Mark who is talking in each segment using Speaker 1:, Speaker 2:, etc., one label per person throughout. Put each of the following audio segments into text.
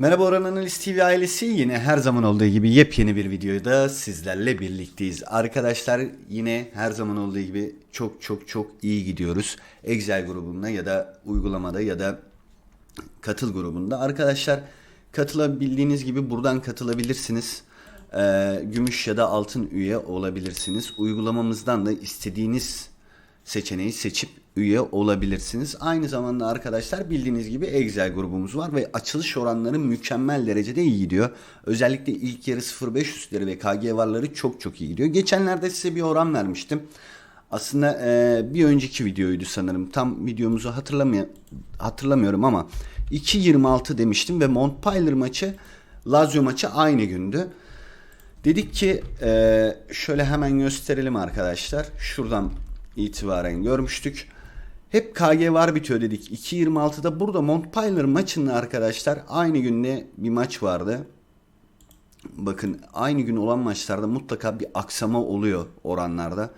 Speaker 1: Merhaba Oran Analiz TV ailesi yine her zaman olduğu gibi yepyeni bir videoda sizlerle birlikteyiz. Arkadaşlar yine her zaman olduğu gibi çok çok çok iyi gidiyoruz. Excel grubunda ya da uygulamada ya da katıl grubunda. Arkadaşlar katılabildiğiniz gibi buradan katılabilirsiniz. Ee, gümüş ya da altın üye olabilirsiniz. Uygulamamızdan da istediğiniz seçeneği seçip üye olabilirsiniz. Aynı zamanda arkadaşlar bildiğiniz gibi Excel grubumuz var ve açılış oranları mükemmel derecede iyi gidiyor. Özellikle ilk yarı 0.5 üstleri ve KG varları çok çok iyi gidiyor. Geçenlerde size bir oran vermiştim. Aslında e, bir önceki videoydu sanırım. Tam videomuzu hatırlamıyor, hatırlamıyorum ama 2.26 demiştim ve Montpellier maçı Lazio maçı aynı gündü. Dedik ki e, şöyle hemen gösterelim arkadaşlar. Şuradan itibaren görmüştük. Hep KG var bitiyor dedik. 2.26'da burada Montpellier maçında arkadaşlar aynı günde bir maç vardı. Bakın aynı gün olan maçlarda mutlaka bir aksama oluyor oranlarda.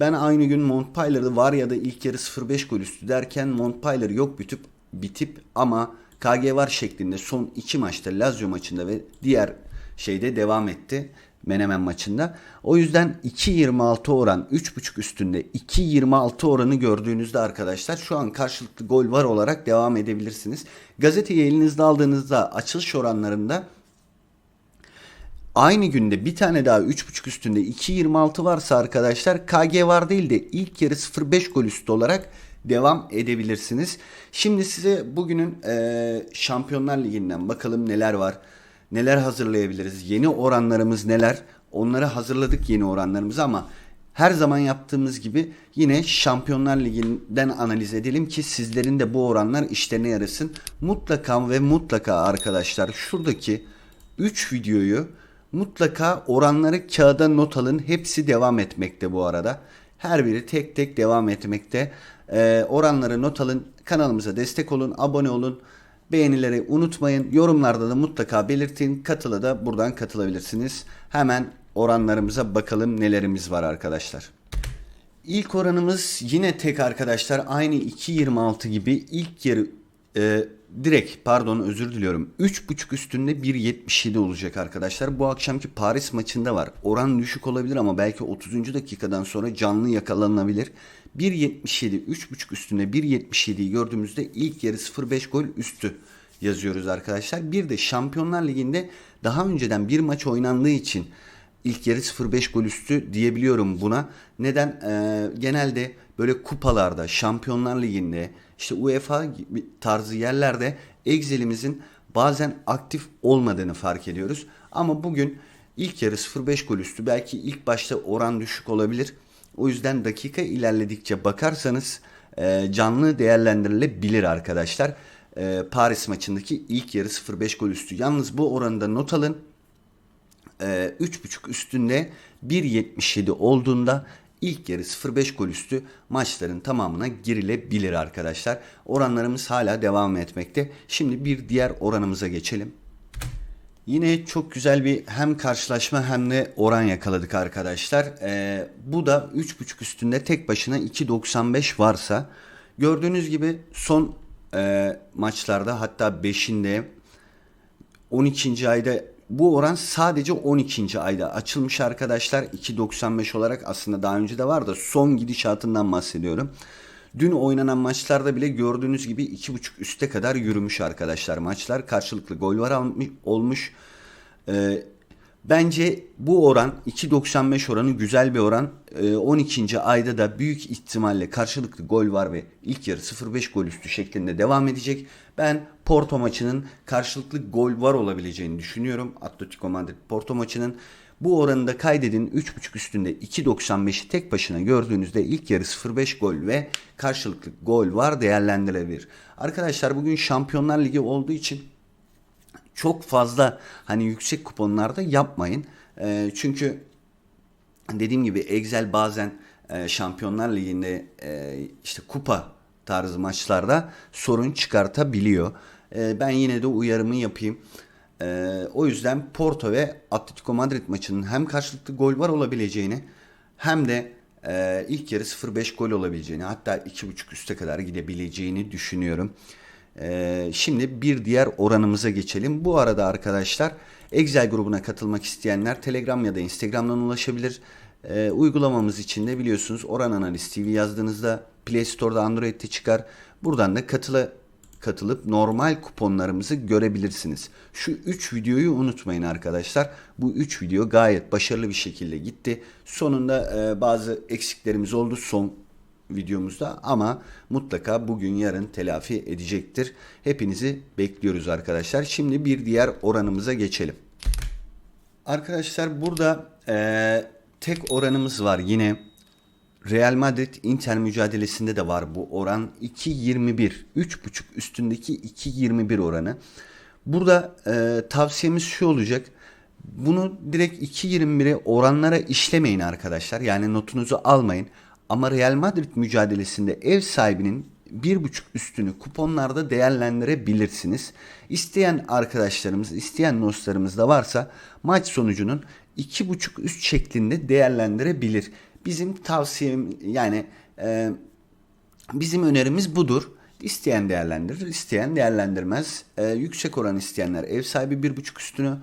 Speaker 1: Ben aynı gün Montpellier'de var ya da ilk yarı 0.5 gol üstü derken Montpellier yok bitip bitip ama KG var şeklinde son iki maçta Lazio maçında ve diğer şeyde devam etti. Menemen maçında. O yüzden 2.26 oran 3.5 üstünde 2.26 oranı gördüğünüzde arkadaşlar şu an karşılıklı gol var olarak devam edebilirsiniz. Gazeteyi elinizde aldığınızda açılış oranlarında aynı günde bir tane daha 3.5 üstünde 2.26 varsa arkadaşlar KG var değil de ilk yarı 0.5 gol üstü olarak devam edebilirsiniz. Şimdi size bugünün e, Şampiyonlar Ligi'nden bakalım neler var neler hazırlayabiliriz? Yeni oranlarımız neler? Onları hazırladık yeni oranlarımızı ama her zaman yaptığımız gibi yine Şampiyonlar Ligi'nden analiz edelim ki sizlerin de bu oranlar işlerine yarasın. Mutlaka ve mutlaka arkadaşlar şuradaki 3 videoyu mutlaka oranları kağıda not alın. Hepsi devam etmekte bu arada. Her biri tek tek devam etmekte. Ee, oranları not alın. Kanalımıza destek olun. Abone olun. Beğenileri unutmayın. Yorumlarda da mutlaka belirtin. Katıla da buradan katılabilirsiniz. Hemen oranlarımıza bakalım nelerimiz var arkadaşlar. İlk oranımız yine tek arkadaşlar. Aynı 2.26 gibi ilk yarı e, direkt pardon özür diliyorum. 3.5 üstünde 1.77 olacak arkadaşlar. Bu akşamki Paris maçında var. Oran düşük olabilir ama belki 30. dakikadan sonra canlı yakalanabilir. 1.77 3.5 üstünde 1.77'yi gördüğümüzde ilk yarı 0.5 gol üstü yazıyoruz arkadaşlar. Bir de Şampiyonlar Ligi'nde daha önceden bir maç oynandığı için ilk yarı 0.5 gol üstü diyebiliyorum buna. Neden? Ee, genelde böyle kupalarda, Şampiyonlar Ligi'nde, işte UEFA tarzı yerlerde Excel'imizin bazen aktif olmadığını fark ediyoruz. Ama bugün ilk yarı 0.5 gol üstü belki ilk başta oran düşük olabilir. O yüzden dakika ilerledikçe bakarsanız e, canlı değerlendirilebilir arkadaşlar. E, Paris maçındaki ilk yarı 0.5 gol üstü. Yalnız bu oranında not alın. E, 3.5 üstünde 1.77 olduğunda ilk yarı 0.5 gol üstü maçların tamamına girilebilir arkadaşlar. Oranlarımız hala devam etmekte. Şimdi bir diğer oranımıza geçelim. Yine çok güzel bir hem karşılaşma hem de oran yakaladık arkadaşlar. Ee, bu da 3.5 üstünde tek başına 2.95 varsa gördüğünüz gibi son e, maçlarda hatta 5'inde 12. ayda bu oran sadece 12. ayda açılmış arkadaşlar 2.95 olarak aslında daha önce de var da son gidişatından bahsediyorum. Dün oynanan maçlarda bile gördüğünüz gibi 2.5 üste kadar yürümüş arkadaşlar maçlar. Karşılıklı gol var olmuş. Ee, bence bu oran 2.95 oranı güzel bir oran. Ee, 12. ayda da büyük ihtimalle karşılıklı gol var ve ilk yarı 0.5 gol üstü şeklinde devam edecek. Ben Porto maçının karşılıklı gol var olabileceğini düşünüyorum. Atletico Madrid Porto maçının bu oranı da kaydedin 3.5 üstünde 2.95'i tek başına gördüğünüzde ilk yarı 0.5 gol ve karşılıklı gol var değerlendirilebilir. Arkadaşlar bugün Şampiyonlar Ligi olduğu için çok fazla hani yüksek kuponlarda yapmayın. E, çünkü dediğim gibi Excel bazen e, Şampiyonlar Ligi'nde e, işte kupa tarzı maçlarda sorun çıkartabiliyor. E, ben yine de uyarımı yapayım. E, o yüzden Porto ve Atletico Madrid maçının hem karşılıklı gol var olabileceğini hem de e, ilk yarı 0-5 gol olabileceğini hatta 2.5 üste kadar gidebileceğini düşünüyorum. Ee, şimdi bir diğer oranımıza geçelim. Bu arada arkadaşlar Excel grubuna katılmak isteyenler Telegram ya da Instagram'dan ulaşabilir. Ee, uygulamamız için de biliyorsunuz Oran Analiz TV yazdığınızda Play Store'da Android'de çıkar. Buradan da katıla katılıp normal kuponlarımızı görebilirsiniz. Şu 3 videoyu unutmayın arkadaşlar. Bu 3 video gayet başarılı bir şekilde gitti. Sonunda e, bazı eksiklerimiz oldu son videomuzda ama mutlaka bugün yarın telafi edecektir. Hepinizi bekliyoruz arkadaşlar. Şimdi bir diğer oranımıza geçelim. Arkadaşlar burada e, tek oranımız var yine Real Madrid Inter mücadelesinde de var bu oran 2.21 3.5 üstündeki 2.21 oranı. Burada e, tavsiyemiz şu olacak. Bunu direkt 2.21'e oranlara işlemeyin arkadaşlar. Yani notunuzu almayın. Ama Real Madrid mücadelesinde ev sahibinin 1.5 üstünü kuponlarda değerlendirebilirsiniz. İsteyen arkadaşlarımız, isteyen dostlarımız da varsa maç sonucunun 2.5 üst şeklinde değerlendirebilir. Bizim tavsiyem yani e, bizim önerimiz budur. İsteyen değerlendirir, isteyen değerlendirmez. E, yüksek oran isteyenler ev sahibi bir buçuk üstünü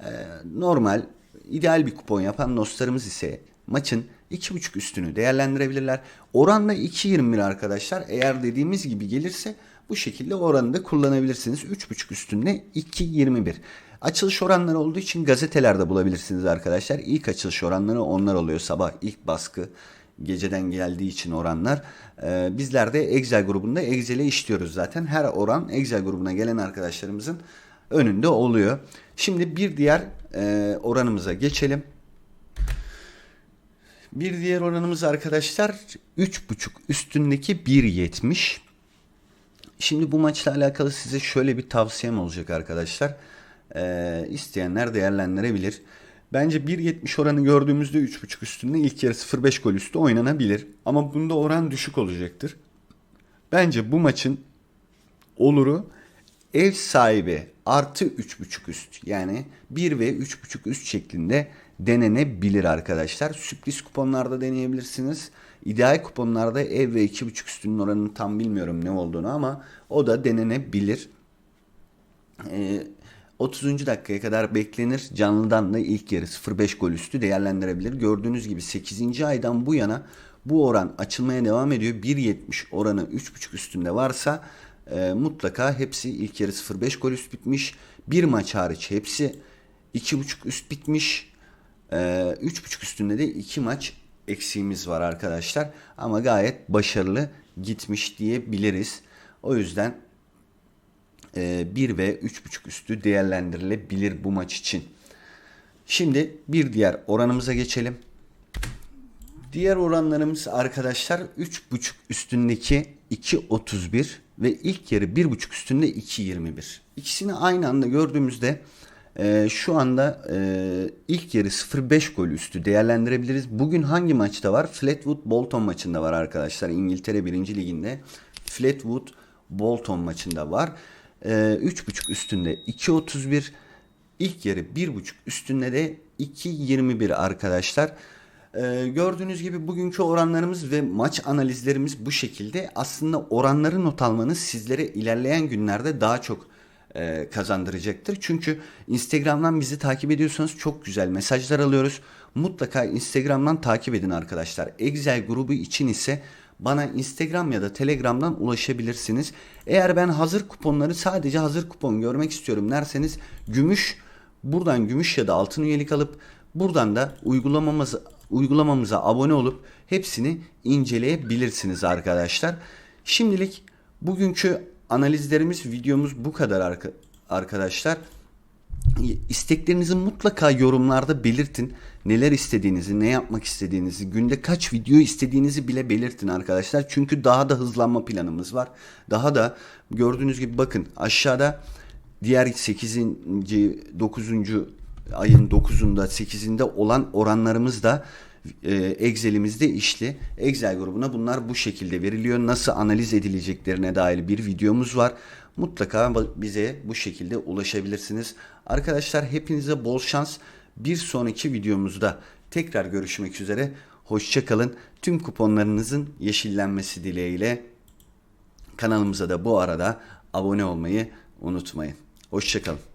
Speaker 1: e, normal ideal bir kupon yapan dostlarımız ise maçın iki buçuk üstünü değerlendirebilirler. Oranla 2.21 arkadaşlar. Eğer dediğimiz gibi gelirse bu şekilde oranı da kullanabilirsiniz. 3.5 üstünde 2.21. Açılış oranları olduğu için gazetelerde bulabilirsiniz arkadaşlar. İlk açılış oranları onlar oluyor. Sabah ilk baskı geceden geldiği için oranlar. Ee, bizler de Excel grubunda Excel'e işliyoruz zaten. Her oran Excel grubuna gelen arkadaşlarımızın önünde oluyor. Şimdi bir diğer e, oranımıza geçelim. Bir diğer oranımız arkadaşlar 3.5 üstündeki 1.70. Şimdi bu maçla alakalı size şöyle bir tavsiyem olacak arkadaşlar. Ee, isteyenler değerlendirebilir. Bence 1.70 oranı gördüğümüzde 3.5 üstünde ilk yarı 0.5 gol üstü oynanabilir. Ama bunda oran düşük olacaktır. Bence bu maçın oluru ev sahibi artı 3.5 üst yani 1 ve 3.5 üst şeklinde denenebilir arkadaşlar. Sürpriz kuponlarda deneyebilirsiniz. İdeal kuponlarda ev ve 2.5 üstünün oranını tam bilmiyorum ne olduğunu ama o da denenebilir. Ee, 30. dakikaya kadar beklenir. Canlıdan da ilk yarı 0.5 gol üstü değerlendirebilir. Gördüğünüz gibi 8. aydan bu yana bu oran açılmaya devam ediyor. 1.70 oranı 3.5 üstünde varsa e, mutlaka hepsi ilk yarı 0.5 gol üst bitmiş. Bir maç hariç hepsi 2.5 üst bitmiş. E, 3.5 üstünde de 2 maç eksiğimiz var arkadaşlar. Ama gayet başarılı gitmiş diyebiliriz. O yüzden 1 e, ve 3.5 üstü değerlendirilebilir bu maç için. Şimdi bir diğer oranımıza geçelim. Diğer oranlarımız arkadaşlar 3.5 üstündeki 2.31 ve ilk yarı 1.5 üstünde 2.21. İkisini aynı anda gördüğümüzde e, şu anda e, ilk yarı 0.5 gol üstü değerlendirebiliriz. Bugün hangi maçta var? Fleetwood Bolton maçında var arkadaşlar. İngiltere 1. Liginde Fleetwood Bolton maçında var. E, 3.5 üstünde 2.31 ilk yarı 1.5 üstünde de 2.21 arkadaşlar. Ee, gördüğünüz gibi bugünkü oranlarımız ve maç analizlerimiz bu şekilde. Aslında oranları not almanız sizlere ilerleyen günlerde daha çok e, kazandıracaktır. Çünkü Instagram'dan bizi takip ediyorsanız çok güzel mesajlar alıyoruz. Mutlaka Instagram'dan takip edin arkadaşlar. Excel grubu için ise bana Instagram ya da Telegram'dan ulaşabilirsiniz. Eğer ben hazır kuponları sadece hazır kupon görmek istiyorum derseniz gümüş buradan gümüş ya da altın üyelik alıp buradan da uygulamamızı uygulamamıza abone olup hepsini inceleyebilirsiniz arkadaşlar. Şimdilik bugünkü analizlerimiz videomuz bu kadar arkadaşlar. İsteklerinizi mutlaka yorumlarda belirtin. Neler istediğinizi, ne yapmak istediğinizi, günde kaç video istediğinizi bile belirtin arkadaşlar. Çünkü daha da hızlanma planımız var. Daha da gördüğünüz gibi bakın aşağıda diğer 8. 9 ayın 9'unda 8'inde olan oranlarımız da e, Excel'imizde işli. Excel grubuna bunlar bu şekilde veriliyor. Nasıl analiz edileceklerine dair bir videomuz var. Mutlaka bize bu şekilde ulaşabilirsiniz. Arkadaşlar hepinize bol şans. Bir sonraki videomuzda tekrar görüşmek üzere. Hoşçakalın. Tüm kuponlarınızın yeşillenmesi dileğiyle kanalımıza da bu arada abone olmayı unutmayın. Hoşçakalın.